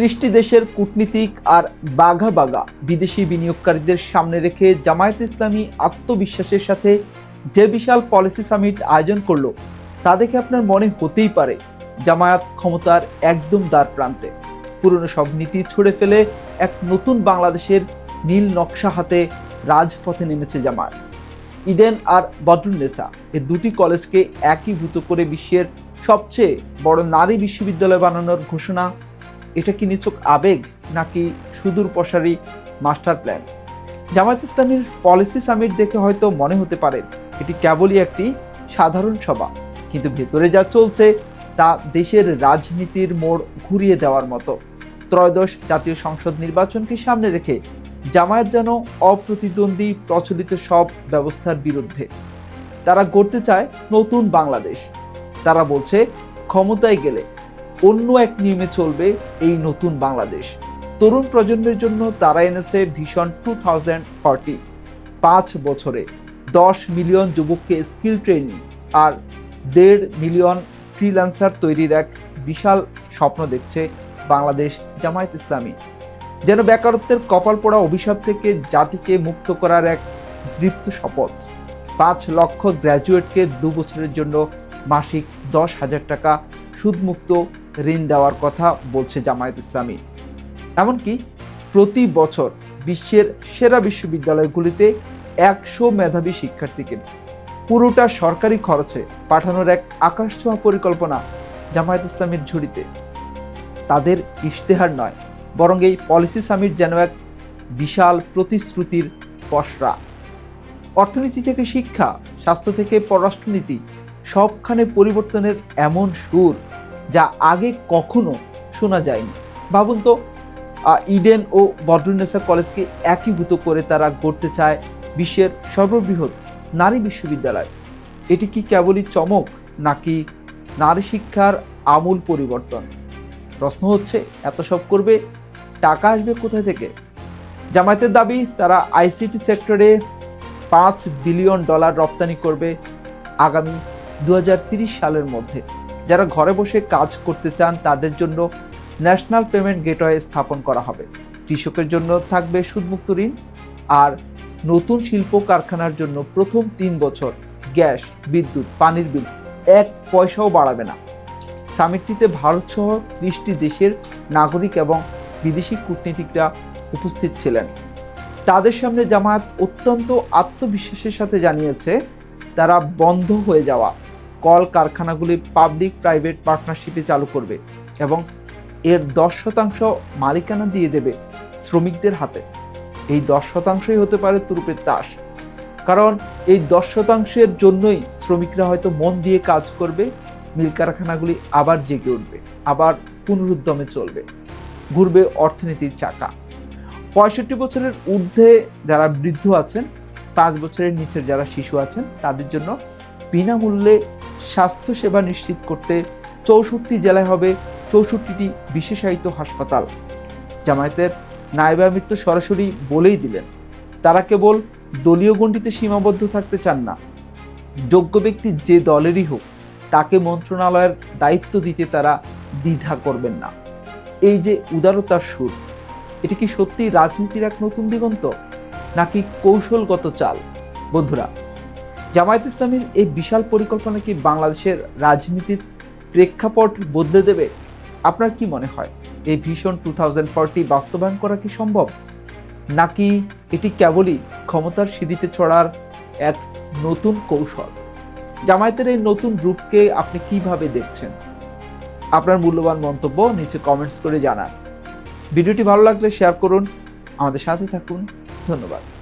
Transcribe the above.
ত্রিশটি দেশের কূটনীতিক আর বাঘা বাঘা বিদেশি বিনিয়োগকারীদের সামনে রেখে জামায়াত ইসলামী আত্মবিশ্বাসের সাথে যে বিশাল পলিসি সামিট আয়োজন করল, তা দেখে আপনার মনে হতেই পারে, জামায়াত ক্ষমতার একদম দ্বার প্রান্তে। পুরনো সব নীতি ছুড়ে ফেলে এক নতুন বাংলাদেশের নীল নকশা হাতে রাজপথে নেমেছে জামায়াত। ইডেন আর বদরুন্নেসা এ দুটি কলেজকে একীভূত করে বিশ্বের সবচেয়ে বড় নারী বিশ্ববিদ্যালয় বানানোর ঘোষণা এটা কি নিছক আবেগ নাকি সুদূর প্রসারী মাস্টার প্ল্যান? জামায়াত ইসলামীর পলিসি সামিট দেখে হয়তো মনে হতে পারে এটি কেবলই একটি সাধারণ সভা, কিন্তু ভেতরে যা চলছে তা দেশের রাজনীতির মোড় ঘুরিয়ে দেওয়ার মতো। ত্রয়োদশ জাতীয় সংসদ নির্বাচনকে সামনে রেখে জামায়াত যেন অপ্রতিদ্বন্দ্বী, প্রচলিত সব ব্যবস্থার বিরুদ্ধে। তারা গড়তে চায় নতুন বাংলাদেশ। তারা বলছে, ক্ষমতায় গেলে অন্য এক নিয়মে চলবে এই নতুন বাংলাদেশ। তরুণ প্রজন্মের জন্য তারা এনেছে ভীষণ টু থাউজেন্ড ফর্টি পাঁচ বছরে দশ মিলিয়ন যুবককে স্কিল ট্রেনিং আর দেড় মিলিয়ন ফ্রিল্যান্সার তৈরির এক বিশাল স্বপ্ন দেখছে বাংলাদেশ জামায়াত ইসলামী। যেন বেকারত্বের কপাল পোড়া অভিশাপ থেকে জাতিকে মুক্ত করার এক দৃপ্ত শপথ। পাঁচ লক্ষ গ্র্যাজুয়েটকে দু বছরের জন্য মাসিক দশ হাজার টাকা সুদমুক্ত ঋণ দেওয়ার কথা বলছে জামায়াত ইসলামী। এমনকি প্রতি বছর বিশ্বের সেরা বিশ্ববিদ্যালয়গুলিতে একশো মেধাবী শিক্ষার্থীকে পুরোটা সরকারি খরচে পাঠানোর এক আকাশ ছোঁয়া পরিকল্পনা জামায়াত ইসলামীর ঝুড়িতে। তাদের ইশতেহার নয়, বরং এই পলিসি সামিট যেন এক বিশাল প্রতিশ্রুতির পসরা। অর্থনীতি থেকে শিক্ষা, স্বাস্থ্য থেকে পররাষ্ট্রনীতি, সবখানে পরিবর্তনের এমন সুর যা আগে কখনো শোনা যায়নি। ভাবুন তো ইডেন ও বদরুন্নেসা কলেজকে একীভূত করে তারা গড়তে চায় বিশ্বের সর্ববৃহৎ নারী বিশ্ববিদ্যালয়। এটি কি কেবলই চমক, নাকি নারী শিক্ষার আমূল পরিবর্তন? প্রশ্ন হচ্ছে, এত সব করবে, টাকা আসবে কোথা থেকে? জামায়াতের দাবি, তারা আইসিটি সেক্টরে পাঁচ বিলিয়ন ডলার রপ্তানি করবে আগামী দু সালের মধ্যে। যারা ঘরে বসে কাজ করতে চান, তাদের জন্য ন্যাশনাল পেমেন্ট গেটওয়ে স্থাপন করা হবে। কৃষকের জন্য থাকবে সুদমুক্ত ঋণ আর নতুন শিল্প কারখানার জন্য প্রথম তিন বছর গ্যাস, বিদ্যুৎ, পানির বিল। এক পয়সাও বাড়াবে না। সামিটটিতে ভারতসহ ত্রিশটি দেশের নাগরিক এবং বিদেশি কূটনীতিকরা উপস্থিত ছিলেন। তাদের সামনে জামায়াত অত্যন্ত আত্মবিশ্বাসের সাথে জানিয়েছে, তারা বন্ধ হয়ে যাওয়া। কল কারখানাগুলি পাবলিক প্রাইভেট পার্টনারশিপে চালু করবে এবং এর দশ শতাংশ মালিকানা দিয়ে দেবে শ্রমিকদের হাতে। এই দশ শতাংশই হতে পারে তুরুপের তাস। কারণ এই দশ শতাংশের জন্যই শ্রমিকরা হয়তো মন দিয়ে কাজ করবে, মিল কারখানাগুলি আবার জেগে উঠবে, আবার পুনরুদ্যমে চলবে, ঘুরবে অর্থনীতির চাকা। পঁয়ষট্টি বছরের ঊর্ধ্বে যারা বৃদ্ধ আছেন, পাঁচ বছরের নিচের যারা শিশু আছেন, তাদের জন্য বিনামূল্যে স্বাস্থ্যসেবা নিশ্চিত করতে চৌষট্টি জেলায় হবে চৌষট্টিটি বিশেষায়িত হাসপাতাল। জামায়াতের নায়েবে আমির তো সরাসরি বলেই দিলেন, তারা কেবল দলীয় গণ্ডিতে সীমাবদ্ধ থাকতে চান না। যোগ্য ব্যক্তি যে দলেরই হোক, তাকে মন্ত্রণালয়ের দায়িত্ব দিতে তারা দ্বিধা করবেন না। এই যে উদারতার সুর, এটি কি সত্যি রাজনীতির এক নতুন দিগন্ত? নাকি কৌশলগত চাল? বন্ধুরা জামায়াত ইসলামীর এই বিশাল পরিকল্পনা কি বাংলাদেশের রাজনীতির প্রেক্ষাপট বদলে দেবে? আপনার কি মনে হয়? এই ভীষণ টু ফর্টি বাস্তবায়ন করা কি সম্ভব? নাকি এটি কেবলই ক্ষমতার সিঁড়িতে চড়ার এক নতুন কৌশল? জামায়াতের এই নতুন রূপকে আপনি কীভাবে দেখছেন? আপনার মূল্যবান মন্তব্য নিচে কমেন্টস করে জানান। ভিডিওটি ভালো লাগলে শেয়ার করুন। আমাদের সাথে থাকুন। ধন্যবাদ।